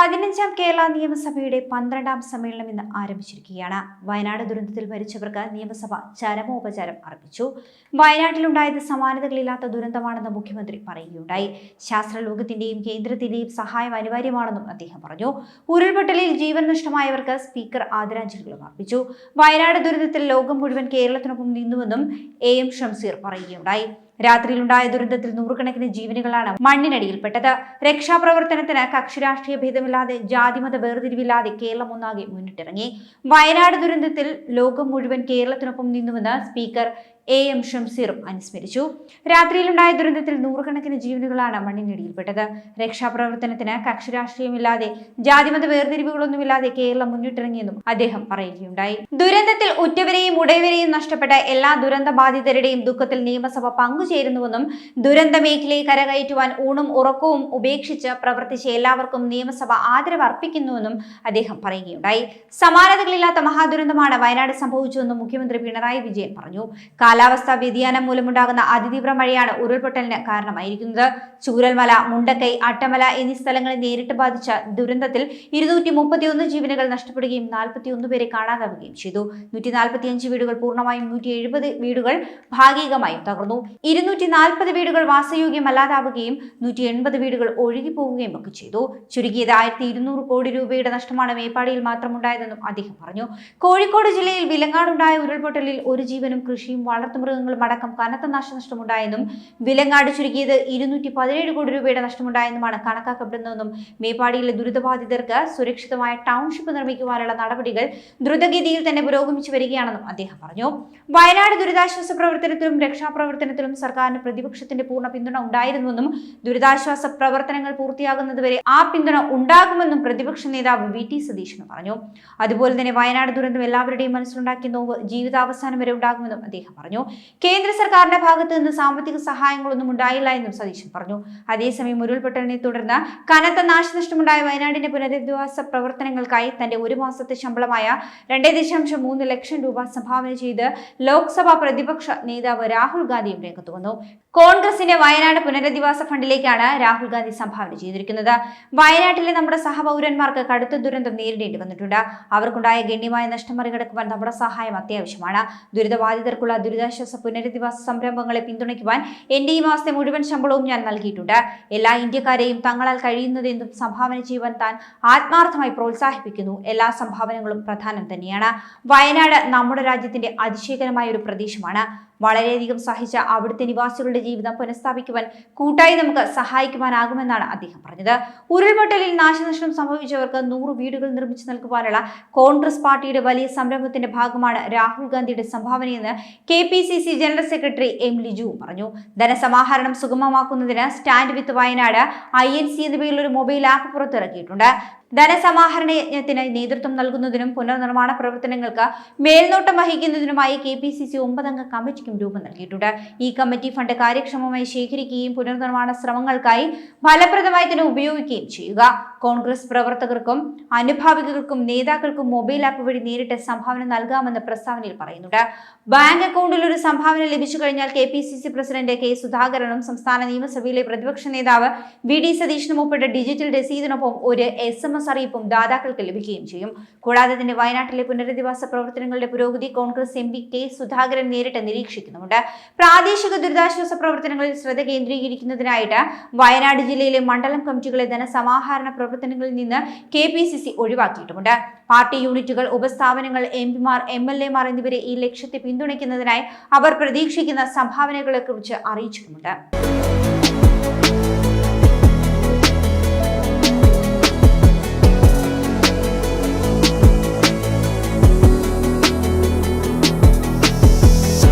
പതിനഞ്ചാം കേരള നിയമസഭയുടെ പന്ത്രണ്ടാം സമ്മേളനം ഇന്ന് ആരംഭിച്ചിരിക്കുകയാണ്. വയനാട് ദുരന്തത്തിൽ മരിച്ചവർക്ക് നിയമസഭ ചരമോപചാരം അർപ്പിച്ചു. വയനാട്ടിലുണ്ടായത് സമാനതകളില്ലാത്ത ദുരന്തമാണെന്ന് മുഖ്യമന്ത്രി പറയുകയുണ്ടായി. ശാസ്ത്രലോകത്തിന്റെയും കേന്ദ്രത്തിന്റെയും സഹായം അനിവാര്യമാണെന്നും അദ്ദേഹം പറഞ്ഞു. ഉരുൾപൊട്ടലിൽ ജീവൻ നഷ്ടമായവർക്ക് സ്പീക്കർ ആദരാഞ്ജലികളും അർപ്പിച്ചു. വയനാട് ദുരന്തത്തിൽ ലോകം മുഴുവൻ കേരളത്തിനൊപ്പം നിന്നുവെന്നും എ എം ഷംസീർ പറയുകയുണ്ടായി. രാത്രിയിലുണ്ടായ ദുരന്തത്തിൽ നൂറുകണക്കിന് ജീവനുകളാണ് മണ്ണിനടിയിൽപ്പെട്ടത്. രക്ഷാപ്രവർത്തനത്തിന് കക്ഷിരാഷ്ട്രീയ ഭേദമില്ലാതെ ജാതിമത വേർതിരിവില്ലാതെ കേരളം ഒന്നാകെ മുന്നിട്ടിറങ്ങി. വയനാട് ദുരന്തത്തിൽ ലോകം മുഴുവൻ കേരളത്തിനൊപ്പം നിന്നുവെന്ന് സ്പീക്കർ എ എം ഷംസീറും അനുസ്മരിച്ചു. രാത്രിയിലുണ്ടായ ദുരന്തത്തിൽ നൂറുകണക്കിന് ജീവനുകളാണ് മണ്ണിനടിയിൽപ്പെട്ടത്. രക്ഷാപ്രവർത്തനത്തിന് കക്ഷിരാഷ്ട്രീയമില്ലാതെ ജാതിമത വേർതിരിവുകളൊന്നുമില്ലാതെ കേരളം മുന്നിട്ടിറങ്ങിയെന്നും അദ്ദേഹം പറയുകയുണ്ടായി. ദുരന്തത്തിൽ ഉറ്റവരെയും ഉടയവരെയും നഷ്ടപ്പെട്ട എല്ലാ ദുരന്ത ബാധിതരുടെയും ദുഃഖത്തിൽ നിയമസഭ പങ്കുചേരുന്നുവെന്നും ദുരന്ത മേഖലയെ കരകയറ്റുവാൻ ഊണും ഉറക്കവും ഉപേക്ഷിച്ച് പ്രവർത്തിച്ച എല്ലാവർക്കും നിയമസഭ ആദരവ് അർപ്പിക്കുന്നുവെന്നും അദ്ദേഹം പറയുകയുണ്ടായി. സമാനതകളില്ലാത്ത മഹാദുരന്തമാണ് വയനാട് സംഭവിച്ചതെന്നും മുഖ്യമന്ത്രി പിണറായി വിജയൻ പറഞ്ഞു. കാലാവസ്ഥാ വ്യതിയാനം മൂലമുണ്ടാകുന്ന അതിതീവ്ര മഴയാണ് ഉരുൾപൊട്ടലിന് കാരണമായിരിക്കുന്നത്. ചൂരൽമല മുണ്ടക്കൈ അട്ടമല എന്നീ സ്ഥലങ്ങളെ നേരിട്ട് ബാധിച്ച ദുരന്തത്തിൽ ഇരുന്നൂറ്റി മുപ്പത്തിയൊന്ന് ജീവനുകൾ നഷ്ടപ്പെടുകയും നാൽപ്പത്തിയൊന്ന് പേരെ കാണാതാവുകയും ചെയ്തു. നൂറ്റി നാൽപ്പത്തിയഞ്ച് വീടുകൾ പൂർണമായും നൂറ്റി എഴുപത് വീടുകൾ ഭാഗികമായും തകർന്നു. ഇരുന്നൂറ്റി നാൽപ്പത് വീടുകൾ വാസയോഗ്യമല്ലാതാവുകയും നൂറ്റി എൺപത് വീടുകൾ ഒഴുകിപ്പോവുകയും ഒക്കെ ചെയ്തു. ചുരുങ്ങിയത് ആയിരത്തി ഇരുന്നൂറ് കോടി രൂപയുടെ നഷ്ടമാണ് മേപ്പാടിയിൽ മാത്രമുണ്ടായതെന്നും അദ്ദേഹം പറഞ്ഞു. കോഴിക്കോട് ജില്ലയിൽ വിലങ്ങാടുണ്ടായ ഉരുൾപൊട്ടലിൽ ഒരു ജീവനും കൃഷിയും വളർത്തുമൃഗങ്ങളും അടക്കം കനത്ത നാശനഷ്ടമുണ്ടായെന്നും വിലങ്ങാട് ചുരുക്കിയത് ഇരുന്നൂറ്റി പതിനേഴ് കോടി രൂപയുടെ നഷ്ടമുണ്ടായെന്നുമാണ് കണക്കാക്കപ്പെടുന്നതെന്നും മേപ്പാടിയിലെ ദുരിതബാധിതർക്ക് സുരക്ഷിതമായ ടൗൺഷിപ്പ് നിർമ്മിക്കുവാനുള്ള നടപടികൾ ദ്രുതഗതിയിൽ തന്നെ പുരോഗമിച്ചു വരികയാണെന്നും അദ്ദേഹം പറഞ്ഞു. വയനാട് ദുരിതാശ്വാസ പ്രവർത്തനത്തിലും രക്ഷാപ്രവർത്തനത്തിലും സർക്കാരിന് പ്രതിപക്ഷത്തിന്റെ പൂർണ പിന്തുണ ഉണ്ടായിരുന്നുവെന്നും ദുരിതാശ്വാസ പ്രവർത്തനങ്ങൾ പൂർത്തിയാകുന്നതുവരെ ആ പിന്തുണ ഉണ്ടാകുമെന്നും പ്രതിപക്ഷ നേതാവ് വി. ടി. സതീശന് പറഞ്ഞു. അതുപോലെ തന്നെ വയനാട് ദുരന്തം എല്ലാവരുടെയും മനസ്സിലുണ്ടാക്കിയ നോവ് ജീവിതാവസാനം വരെ ഉണ്ടാകുമെന്നും അദ്ദേഹം പറഞ്ഞു. കേന്ദ്ര സർക്കാരിന്റെ ഭാഗത്ത് നിന്ന് സാമ്പത്തിക സഹായങ്ങളൊന്നും ഉണ്ടായില്ല എന്നും സതീശൻ പറഞ്ഞു. അതേസമയം ഉരുൾപൊട്ടലിനെ തുടർന്ന് കനത്ത നാശനഷ്ടമുണ്ടായ വയനാടിന്റെ പുനരധിവാസ പ്രവർത്തനങ്ങൾക്കായി തന്റെ ഒരു മാസത്തെ ശമ്പളമായ രണ്ടേ ദശാംശം മൂന്ന് ലക്ഷം രൂപ സംഭാവന ചെയ്ത് ലോക്സഭാ പ്രതിപക്ഷ നേതാവ് രാഹുൽ ഗാന്ധിയും രംഗത്ത് വന്നു. കോൺഗ്രസിന്റെ വയനാട് പുനരധിവാസ ഫണ്ടിലേക്കാണ് രാഹുൽ ഗാന്ധി സംഭാവന ചെയ്തിരിക്കുന്നത്. വയനാട്ടിലെ നമ്മുടെ സഹപൗരന്മാർക്ക് കടുത്ത ദുരന്തം നേരിടേണ്ടി വന്നിട്ടുണ്ട്. അവർക്കുണ്ടായ ഗണ്യമായ നഷ്ടം മറികടക്കുവാൻ നമ്മുടെ സഹായം അത്യാവശ്യമാണ്. ദുരിതബാധിതർക്കുള്ള ദുരിതാശ്വാസ പുനരധിവാസ സംരംഭങ്ങളെ പിന്തുണയ്ക്കുവാൻ എന്റെ ഈ മാസത്തെ മുഴുവൻ ശമ്പളവും ഞാൻ നൽകിയിട്ടുണ്ട്. എല്ലാ ഇന്ത്യക്കാരെയും തങ്ങളാൽ കഴിയുന്നതെന്തും സംഭാവന ചെയ്യുവാൻ താൻ ആത്മാർത്ഥമായി പ്രോത്സാഹിപ്പിക്കുന്നു. എല്ലാ സംഭാവനകളും പ്രധാനം തന്നെയാണ്. വയനാട് നമ്മുടെ രാജ്യത്തിന്റെ അതിശയകരമായ ഒരു പ്രദേശമാണ്. വളരെയധികം സഹിച്ച അവിടുത്തെ നിവാസികളുടെ ജീവിതം പുനഃസ്ഥാപിക്കുവാൻ കൂട്ടായി നമുക്ക് സഹായിക്കുവാനാകുമെന്നാണ് അദ്ദേഹം പറഞ്ഞത്. ഉരുൾപൊട്ടലിൽ നാശനഷ്ടം സംഭവിച്ചവർക്ക് നൂറ് വീടുകൾ നിർമ്മിച്ചു നൽകുവാനുള്ള കോൺഗ്രസ് പാർട്ടിയുടെ വലിയ സംരംഭത്തിന്റെ ഭാഗമാണ് രാഹുൽ ഗാന്ധിയുടെ സംഭാവനയെന്ന് K P C C general secretary M Liju പറഞ്ഞു. ധനസമാഹരണം സുഗമമാക്കുന്നതിന് stand with Wayanad I N C എന്നിവയിൽ ഒരു മൊബൈൽ ആപ്പ് പുറത്തിറക്കിയിട്ടുണ്ട്. ധനസമാഹരണ യജ്ഞത്തിന് നേതൃത്വം നൽകുന്നതിനും പുനർനിർമ്മാണ പ്രവർത്തനങ്ങൾക്ക് മേൽനോട്ടം വഹിക്കുന്നതിനുമായി കെ പി സി സി ഒമ്പതംഗ കമ്മിറ്റിക്കും രൂപം നൽകിയിട്ടുണ്ട്. ഈ കമ്മിറ്റി ഫണ്ട് കാര്യക്ഷമമായി ശേഖരിക്കുകയും പുനർനിർമ്മാണ ശ്രമങ്ങൾക്കായി ഫലപ്രദമായി തന്നെ ഉപയോഗിക്കുകയും ചെയ്യുക. കോൺഗ്രസ് പ്രവർത്തകർക്കും അനുഭാവികൾക്കും നേതാക്കൾക്കും മൊബൈൽ ആപ്പ് വഴി നേരിട്ട് സംഭാവന നൽകാമെന്ന് പ്രസ്താവനയിൽ പറയുന്നുണ്ട്. ബാങ്ക് അക്കൗണ്ടിൽ ഒരു സംഭാവന ലഭിച്ചു കഴിഞ്ഞാൽ K P C C president K സുധാകരനും സംസ്ഥാന നിയമസഭയിലെ പ്രതിപക്ഷ നേതാവ് വി ഡി സതീഷിനും ഉൾപ്പെട്ട ഡിജിറ്റൽ രസീതിനൊപ്പം ഒരു എസ് എം എസ് അറിയിപ്പും ദാതാക്കൾക്ക് ലഭിക്കുകയും ചെയ്യും. കൂടാതെ തന്നെ വയനാട്ടിലെ പുനരധിവാസ പ്രവർത്തനങ്ങളുടെ പുരോഗതി Congress M P K Sudhakaran നേരിട്ട് നിരീക്ഷിക്കുന്നുമുണ്ട്. പ്രാദേശിക ദുരിതാശ്വാസ പ്രവർത്തനങ്ങളിൽ ശ്രദ്ധ കേന്ദ്രീകരിക്കുന്നതിനായിട്ട് വയനാട് ജില്ലയിലെ മണ്ഡലം കമ്മിറ്റികളെ ധനസമാഹരണ പ്രവർത്തനങ്ങളിൽ നിന്ന് കെ പി സി സി ഒഴിവാക്കിയിട്ടുമുണ്ട്. പാർട്ടി യൂണിറ്റുകൾ ഉപസ്ഥാപനങ്ങൾ എം പിമാർ എം എൽ എമാർ എന്നിവരെ ഈ ലക്ഷ്യത്തെ പിന്തുണയ്ക്കുന്നതിനായി അവർ പ്രതീക്ഷിക്കുന്ന സംഭാവനകളെക്കുറിച്ച് അറിയിച്ചിട്ടുമുണ്ട്.